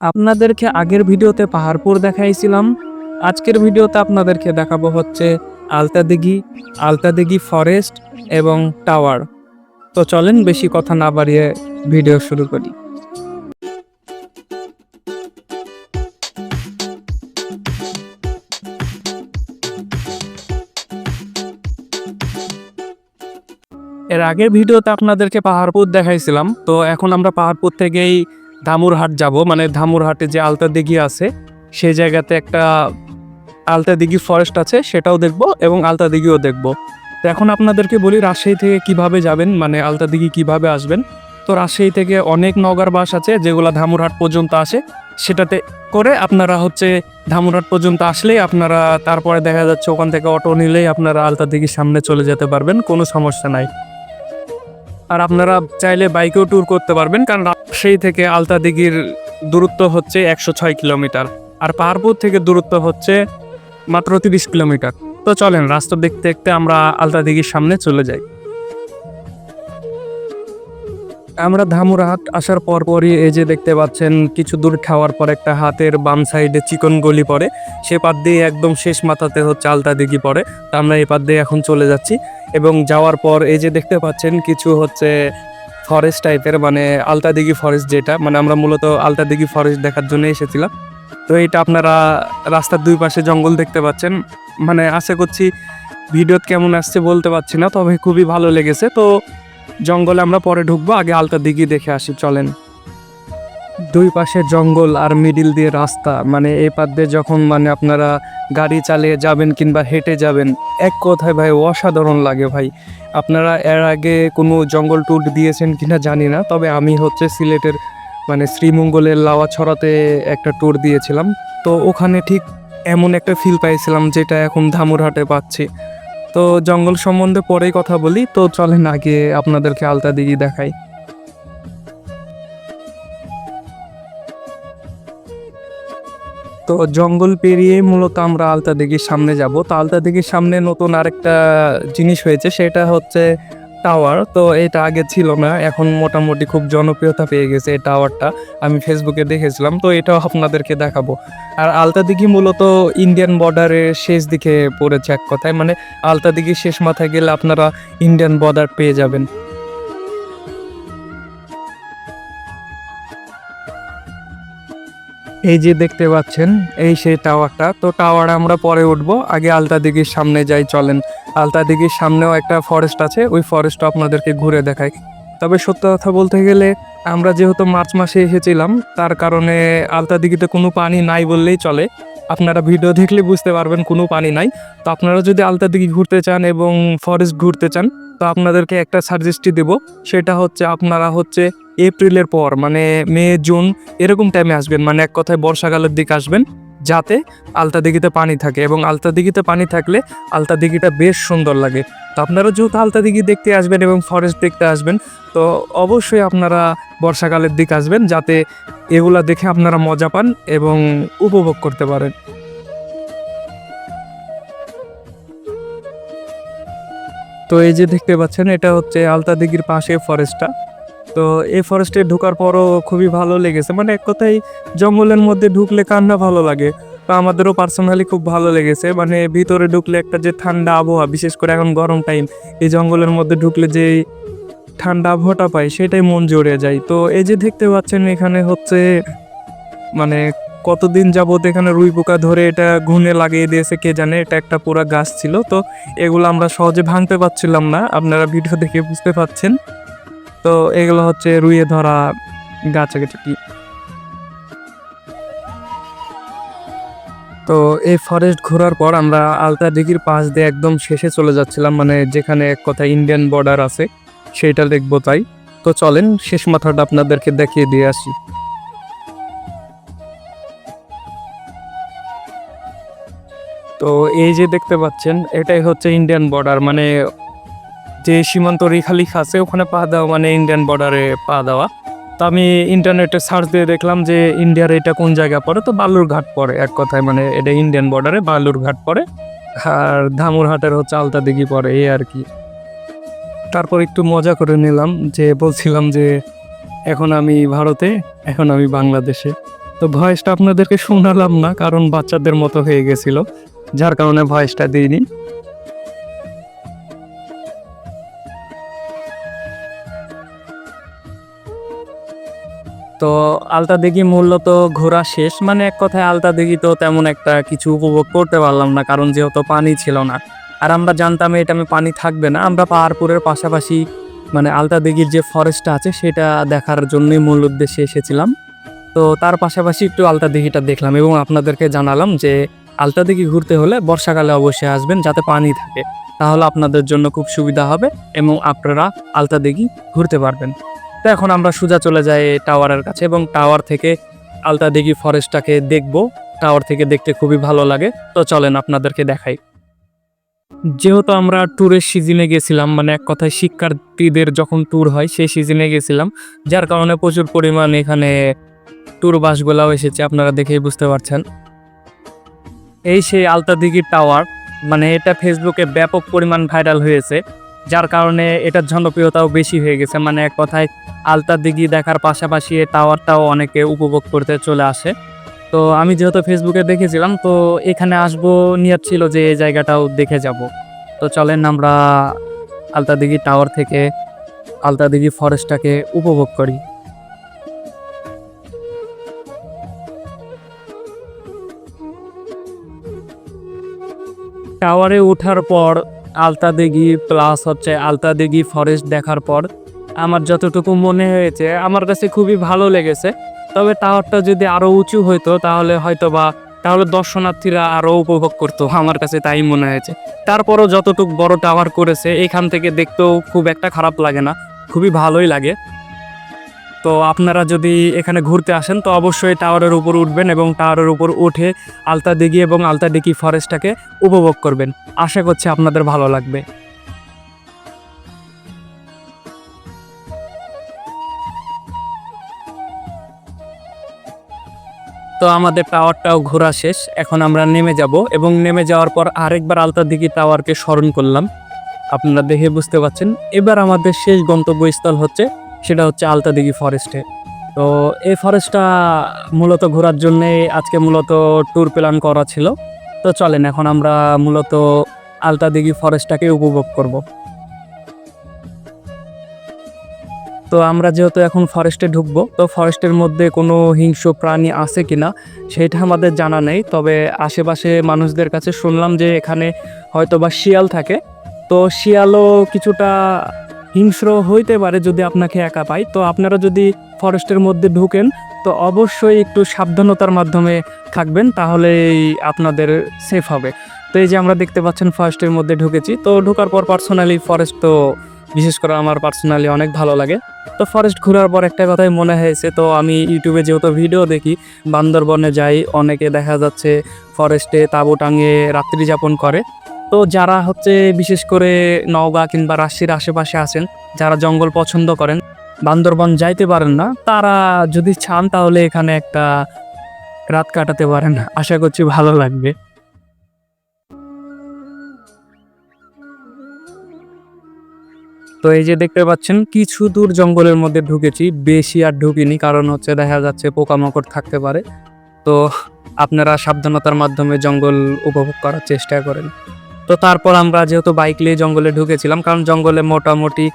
আপনাদেরকে আগের ভিডিওতে পাহাড়পুর দেখাইছিলাম। আজকের ভিডিওতে আপনাদেরকে দেখাবো হচ্ছে আলতাদিঘি আলতাদিঘি ফরেস্ট এবং টাওয়ার তো চলেন বেশি কথা না বাড়িয়ে ভিডিও শুরু করি। এর আগের ভিডিওতে আপনাদেরকে পাহাড়পুর দেখাইছিলাম। তো এখন আমরা পাহাড়পুর থেকেই ধামুরহাট যাব। মানে ধামুরহাটে যে আলতা দিঘি আছে, সেই জায়গাতে একটা আলতা দিঘি ফরেস্ট আছে, সেটাও দেখব এবং আলতা দিঘিও দেখব। তো এখন আপনাদেরকে বলি, রাজশাহী থেকে কীভাবে যাবেন? মানে আলতা দিঘি কীভাবে আসবেন? তো রাজশাহী থেকে অনেক নগর বাস আছে, যেগুলো ধামুরহাট পর্যন্ত আসে। সেটাতে করে আপনারা হচ্ছে ধামুরহাট পর্যন্ত আসলেই আপনারা, তারপরে দেখা যাচ্ছে ওখান থেকে অটো নিলেই আপনারা আলতা দিঘির সামনে চলে যেতে পারবেন, কোনো সমস্যা নাই। আর আপনারা চাইলে বাইকেও ট্যুর করতে পারবেন, কারণ রাজশাহী থেকে আলতা দিঘির দূরত্ব হচ্ছে একশো ছয় কিলোমিটার আর পাহাড়পুর থেকে দূরত্ব হচ্ছে মাত্র তিরিশ কিলোমিটার। তো চলেন, রাস্তা দেখতে দেখতে আমরা আলতা দিঘির সামনে চলে যাই। আমরা ধামুরহাট আসার পর পরই এই যে দেখতে পাচ্ছেন, কিছু দূর খাওয়ার পর একটা হাতের বাম সাইডে চিকন গলি পড়ে। সে পাত দিয়ে একদম শেষ মাথাতে হচ্ছে আলতা দিঘি পড়ে। তা আমরা এই পাত দিয়ে এখন চলে যাচ্ছি। এবং যাওয়ার পর এই যে দেখতে পাচ্ছেন কিছু হচ্ছে ফরেস্ট টাইপের মানে আলতা দিঘি ফরেস্ট যেটা মানে আমরা মূলত আলতা দিঘি ফরেস্ট দেখার জন্য এসেছিলাম। তো এটা আপনারা রাস্তার দুই পাশে জঙ্গল দেখতে পাচ্ছেন। মানে আশা করছি ভিডিওত কেমন আসছে বলতে পারছি না, তবে খুবই ভালো লেগেছে। তো জঙ্গলে আমরা পরে ঢুকবো, আগে আলতা দিঘি দেখে আসি, চলেন। দুই পাশে জঙ্গল আর মিডিল দিয়ে রাস্তা মানে এই পাত দিয়ে যখন মানে আপনারা গাড়ি চালিয়ে যাবেন কিংবা হেঁটে যাবেন, এক কথায় ভাই অসাধারণ লাগে ভাই। আপনারা এর আগে কোনো জঙ্গল ট্যুর দিয়েছেন কিনা জানি না, তবে আমি হচ্ছে সিলেটের মানে শ্রীমঙ্গলের লাওয়া ছড়াতে একটা ট্যুর দিয়েছিলাম। তো ওখানে ঠিক এমন একটা ফিল পাইছিলাম যেটা এখন ধামুরহাটে পাচ্ছি। তো জঙ্গল সম্বন্ধে পরেই কথা বলি, তো চলেন আগে আপনাদেরকে আলতা দিঘি দেখাই। তো জঙ্গল পেরিয়ে মূলত আমরা আলতা দিঘির সামনে যাব। তো আলতা দিঘির সামনে নতুন আরেকটা জিনিস হয়েছে, সেটা হচ্ছে টাওয়ার। তো এটা আগে ছিল না, এখন মোটামুটি খুব জনপ্রিয়তা পেয়ে গেছে এই টাওয়ারটা। আমি ফেসবুকে দেখেছিলাম, তো এটাও আপনাদেরকে দেখাবো। আর আলতা দিঘি মূলত ইন্ডিয়ান বর্ডারের শেষ দিকে পড়েছে এক কথায় মানে আলতা দিঘির শেষ মাথায় গেলে আপনারা ইন্ডিয়ান বর্ডার পেয়ে যাবেন। এই যে দেখতে পাচ্ছেন, এই সেই টাওয়ারটা। তো টাওয়ারে আমরা পরে উঠবো। আগে আলতা দিঘির সামনে যাই, চলেন। আলতা দিঘির সামনেও একটা ফরেস্ট আছে। ওই ফরেস্টটা আপনাদেরকে ঘুরে দেখাই। তবে সত্য কথা বলতে গেলে, আমরা যেহেতু মার্চ মাসে এসেছিলাম, তার কারণে আলতা দিঘিতে কোনো পানি নাই বললেই চলে। আপনারা ভিডিও দেখলে বুঝতে পারবেন, কোনো পানি নাই। তো আপনারা যদি আলতা দিঘি ঘুরতে চান এবং ফরেস্ট ঘুরতে চান, তো আপনাদেরকে একটা সাজেস্টি দেব। সেটা হচ্ছে আপনারা হচ্ছে এপ্রিলের পর মানে মে, জুন, এরকম টাইমে আসবেন। মানে এক কথায় বর্ষাকালের দিকে আসবেন যাতে আলতা দিঘিতে পানি থাকে এবং আলতা দিঘিতে পানি থাকলে আলতা দিঘিটা বেশ সুন্দর লাগে। তো আপনারা যেহেতু আলতা দিঘি দেখতে আসবেন এবং ফরেস্ট দেখতে আসবেন, তো অবশ্যই আপনারা বর্ষাকালের দিকে আসবেন যাতে এগুলা দেখে আপনারা মজা পান এবং উপভোগ করতে পারেন। তো এই যে দেখতে পাচ্ছেন, এটা হচ্ছে আলতা দিঘির পাশে ফরেস্টটা তো এই ফরেস্টে ঢোকার পরও খুবই ভালো লেগেছে। মানে এক কথায় জঙ্গলের মধ্যে ঢুকলে কান্না ভালো লাগে, তো আমাদেরও পার্সোনালি খুব ভালো লেগেছে। মানে ভিতরে ঢুকলে একটা যে ঠান্ডা আবহাওয়া, বিশেষ করে এখন গরম টাইম এই জঙ্গলের মধ্যে ঢুকলে যে ঠান্ডা আবহাওয়াটা পাই, সেটাই মন জুড়ে যায়। তো এই যে দেখতে পাচ্ছেন এখানে হচ্ছে মানে কতদিন যাবত এখানে রুই পোকা ধরে এটা ঘুনে লাগিয়ে দিয়েছে কে জানে, এটা একটা পুরা গাছ ছিল। তো এগুলো আমরা সহজে ভাঙতে পারছিলাম না, আপনারা ভিডিও দেখে বুঝতে পারছেন। তো এগুলো হচ্ছে রুইয়ে ধরা গাছ কি তো এই ফরেস্ট ঘোরার পর আমরা আলতা দিঘির পাশ দিয়ে একদম শেষে চলে যাচ্ছিলাম মানে যেখানে এক কথা ইন্ডিয়ান বর্ডার আছে সেটা দেখব তাই। তো চলেন, শেষ মাথাটা আপনাদেরকে দেখিয়ে দিয়ে আসি। তো এই যে দেখতে পাচ্ছেন, এটাই হচ্ছে ইন্ডিয়ান বর্ডার মানে যে সীমান্ত রেখা লেখা আছে, ওখানে পা দেওয়া মানে ইন্ডিয়ান বর্ডারে পা দেওয়া। তো আমি ইন্টারনেটে সার্চ দিয়ে দেখলাম যে ইন্ডিয়ার এটা কোন জায়গা পড়ে, তো বালুরঘাট পড়ে এক কথায় মানে এটা ইন্ডিয়ান বর্ডারে বালুরঘাট পড়ে। আর ধামুরহাটের হচ্ছে আলতা দিঘি পড়ে, এই আর কি। তারপর একটু মজা করে নিলাম যে বলছিলাম যে এখন আমি ভারতে, এখন আমি বাংলাদেশে। তো ভয়েসটা আপনাদেরকে শোনালাম না, কারণ বাচ্চাদের মতো হয়ে গেছিল, যার কারণে ভয়েসটা দিইনি। তো আলতা দিঘি মূলত ঘোরা শেষ। মানে এক কথায় আলতা দিঘি তো তেমন একটা কিছু উপভোগ করতে পারলাম না, কারণ যেহেতু পানি ছিল না। আর আমরা জানতাম এটা পানি থাকবে না। আমরা পাহাড়পুরের পাশাপাশি মানে আলতা দিঘির যে ফরেস্টটা আছে, সেটা দেখার জন্যই মূল উদ্দেশ্যে এসেছিলাম। তো তার পাশাপাশি একটু আলতা দিঘিটা দেখলাম এবং আপনাদেরকে জানালাম যে আলতা দিঘি ঘুরতে হলে বর্ষাকালে অবশ্যই আসবেন যাতে পানি থাকে। তাহলে আপনাদের জন্য খুব সুবিধা হবে এবং আপনারা আলতা দিঘি ঘুরতে পারবেন। তো এখন আমরা সোজা চলে যাই টাওয়ারের কাছে এবং টাওয়ার থেকে আলতা দিঘি ফরেস্টটাকে দেখব। টাওয়ার থেকে দেখতে খুবই ভালো লাগে। তো চলেন আপনাদেরকে দেখাই। যেহেতু আমরা ট্যুরের সিজনে গেছিলাম মানে এক কথায় শিক্ষার্থীদের যখন ট্যুর হয়, সেই সিজনে গেছিলাম। যার কারণে প্রচুর পরিমাণ এখানে ট্যুর বাসগুলাও এসেছে, আপনারা দেখেই বুঝতে পারছেন। এই সেই আলতা দিঘির টাওয়ার মানে এটা ফেসবুকে ব্যাপক পরিমাণ ভাইরাল হয়েছে। যার কারণে এটার জনপ্রিয়তাও বেশি হয়ে গেছে। মানে এক কথায় আলতা দিঘি দেখার পাশাপাশি টাওয়ারটাও অনেকে উপভোগ করতে চলে আসে। তো আমি যেহেতু ফেসবুকে দেখেছিলাম, তো এখানে আসব নিয়ত ছিল যে এই জায়গাটাও দেখে যাব। তো চলেন আমরা আলতা দিঘি টাওয়ার থেকে আলতা দিঘি ফরেস্টটাকে উপভোগ করি। টাওয়ারে ওঠার পর আলতা দিঘি প্লাস হচ্ছে আলতা দিঘি ফরেস্ট দেখার পর আমার যতটুকু মনে হয়েছে, আমার কাছে খুবই ভালো লেগেছে। তবে টাওয়ারটা যদি আরও উঁচু হইতো, তাহলে হয়তো বা তাহলে দর্শনার্থীরা আরও উপভোগ করতো, আমার কাছে তাই মনে হয়েছে। তারপরও যতটুক বড় টাওয়ার করেছে, এখান থেকে দেখতেও খুব একটা খারাপ লাগে না, খুবই ভালোই লাগে। তো আপনারা যদি এখানে ঘুরতে আসেন, তো অবশ্যই টাওয়ারের উপর উঠবেন এবং টাওয়ারের উপর উঠে আলতা দিঘি এবং আলতা দিঘি ফরেস্টটাকে উপভোগ করবেন। আশা করছি আপনাদের ভালো লাগবে। তো আমাদের টাওয়ারটাও ঘোরা শেষ, এখন আমরা নেমে যাব এবং নেমে যাওয়ার পর আরেকবার আলতা দিঘি টাওয়ারকে স্মরণ করলাম। আপনারা দেখে বুঝতে পারছেন, এবার আমাদের শেষ গন্তব্যস্থল হচ্ছে সেটা হচ্ছে আলতা দিঘি ফরেস্টে তো এই ফরেস্টটা মূলত ঘোরার জন্যে আজকে মূলত ট্যুর প্ল্যান করা ছিল। তো চলেন, এখন আমরা মূলত আলতা দিঘি ফরেস্টটাকে উপভোগ করব। তো আমরা যেহেতু এখন ফরেস্টে ঢুকবো, তো ফরেস্টের মধ্যে কোনো হিংস্র প্রাণী আছে কিনা সেটা আমাদের জানা নেই। তবে আশেপাশে মানুষদের কাছে শুনলাম যে এখানে হয়তো বা শিয়াল থাকে। তো শিয়ালও কিছুটা হিংস্র হইতে পারে যদি আপনাকে একা পাই। তো আপনারা যদি ফরেস্টের মধ্যে ঢুকেন, তো অবশ্যই একটু সাবধানতার মাধ্যমে থাকবেন, তাহলেই আপনাদের সেফ হবে। তো এই যে আমরা দেখতে পাচ্ছেন ফরেস্টের মধ্যে ঢুকেছি, তো ঢোকার পর পার্সোনালি ফরেস্ট তো বিশেষ করে আমার পার্সোনালি অনেক ভালো লাগে। তো ফরেস্ট ঘোরার পর একটা কথাই মনে হয়েছে, তো আমি ইউটিউবে যেহেতু ভিডিও দেখি, বান্দরবনে যাই, অনেকে দেখা যাচ্ছে ফরেস্টে তাঁবু টাঙিয়ে রাত্রি যাপন করে। তো যারা হচ্ছে বিশেষ করে নওগাঁ কিংবা রাজশাহীর আশেপাশে আছেন, যারা জঙ্গল পছন্দ করেন, বান্দরবন যাইতে পারেন না, তারা যদি চান তাহলে এখানে একটা রাত কাটাতে পারেন। আশা করছি ভালো লাগবে। তো এই যে দেখতে পাচ্ছেন, কিছু দূর জঙ্গলের মধ্যে ঢুকেছি, বেশি আর ঢুকিনি, কারণ হচ্ছে দেখা যাচ্ছে পোকামাকড় থাকতে পারে। তো আপনারা সাবধানতার মাধ্যমে জঙ্গল উপভোগ করার চেষ্টা করেন। তো তারপর আমরা যেহেতু বাইক নিয়ে জঙ্গলে ঢুকেছিলাম, কারণ জঙ্গলে মোটামুটি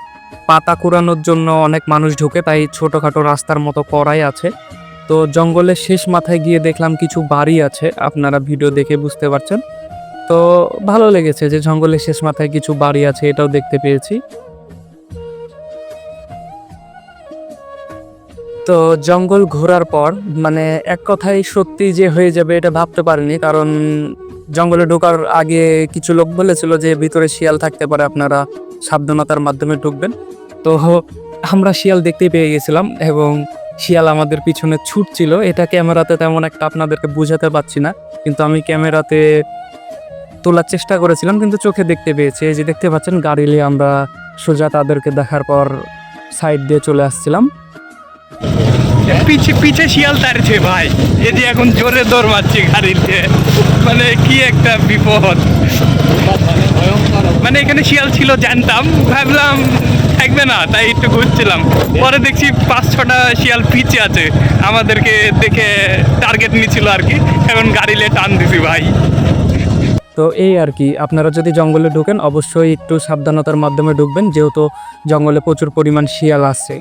পাতা কুড়ানোর জন্য অনেক মানুষ ঢুকে, তাই ছোটোখাটো রাস্তার মতো করাই আছে। তো জঙ্গলের শেষ মাথায় গিয়ে দেখলাম কিছু বাড়ি আছে, আপনারা ভিডিও দেখে বুঝতে পারছেন। তো ভালো লেগেছে যে জঙ্গলের শেষ মাথায় কিছু বাড়ি আছে, এটাও দেখতে পেয়েছি। তো জঙ্গল ঘোরার পর মানে এক কথায় সত্যি যে হয়ে যাবে এটা ভাবতে পারিনি, কারণ জঙ্গলে ঢোকার আগে কিছু লোক বলেছিল যে ভিতরে শিয়াল থাকতে পারে, আপনারা সাবধানতার মাধ্যমে ঢুকবেন। তো আমরা শিয়াল দেখতেই পেয়ে গেছিলাম এবং শিয়াল আমাদের পিছনে ছুটছিল। এটা ক্যামেরাতে তেমন একটা আপনাদেরকে বোঝাতে পারছি না, কিন্তু আমি ক্যামেরাতে তোলার চেষ্টা করেছিলাম, কিন্তু চোখে দেখতে পেয়েছি। এই যে দেখতে পাচ্ছেন, গাড়ি নিয়ে আমরা সোজা তাদেরকে দেখার পর সাইড দিয়ে চলে আসছিলাম। পিছে পিছে শিয়াল তাড়ছে ভাই। এদি এখন জোরে দৌড় মারছে গাড়িতে। মানে কি একটা বিপদ। মানে এখানে শিয়াল ছিল, জানতাম। ভাবলাম থাকবে না, তাই একটু ঘুরছিলাম। পরে দেখছি পাঁচ, ছটা শিয়াল পিছে আছে। আমাদেরকে দেখে টার্গেট নিছিল আর কি। এখন গাড়িলে টান দিছি ভাই। তো এই আর কি, আপনারা যদি জঙ্গলে ঢুকেন, অবশ্যই একটু সাবধানতার মাধ্যমে ঢুকবেন। যেহেতু জঙ্গলে প্রচুর পরিমাণ শিয়াল আছে।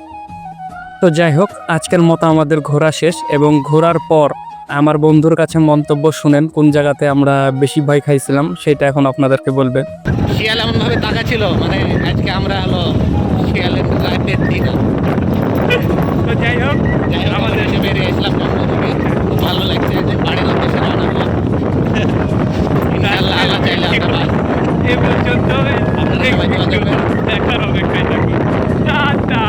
তো যাই হোক আজকের মতো আমাদের ঘোরা শেষ এবং ঘোরার পর আমার বন্ধুর কাছে মন্তব্য শুনেন কোন জায়গাতে আমরা বেশি ভয় খাইছিলাম সেটা এখন আপনাদেরকে বলবে শিয়াল এমন ভাবে তাকা ছিল মানে আজকে আমরা হলো শিয়ালের রাতে দিন। তো যাই হোক যাই হোক আমাদের এসে বেরিয়ে আসলাম খুব ভালো লাগছে যে বাড়ির উদ্দেশ্যে রওনা হলাম। ইনশাআল্লাহ আল্লাহ চাইলে আমরা পাবো। এ পর্যন্ত আপনারা সবাই। দেখার অপেক্ষায় থাকুন টাটা।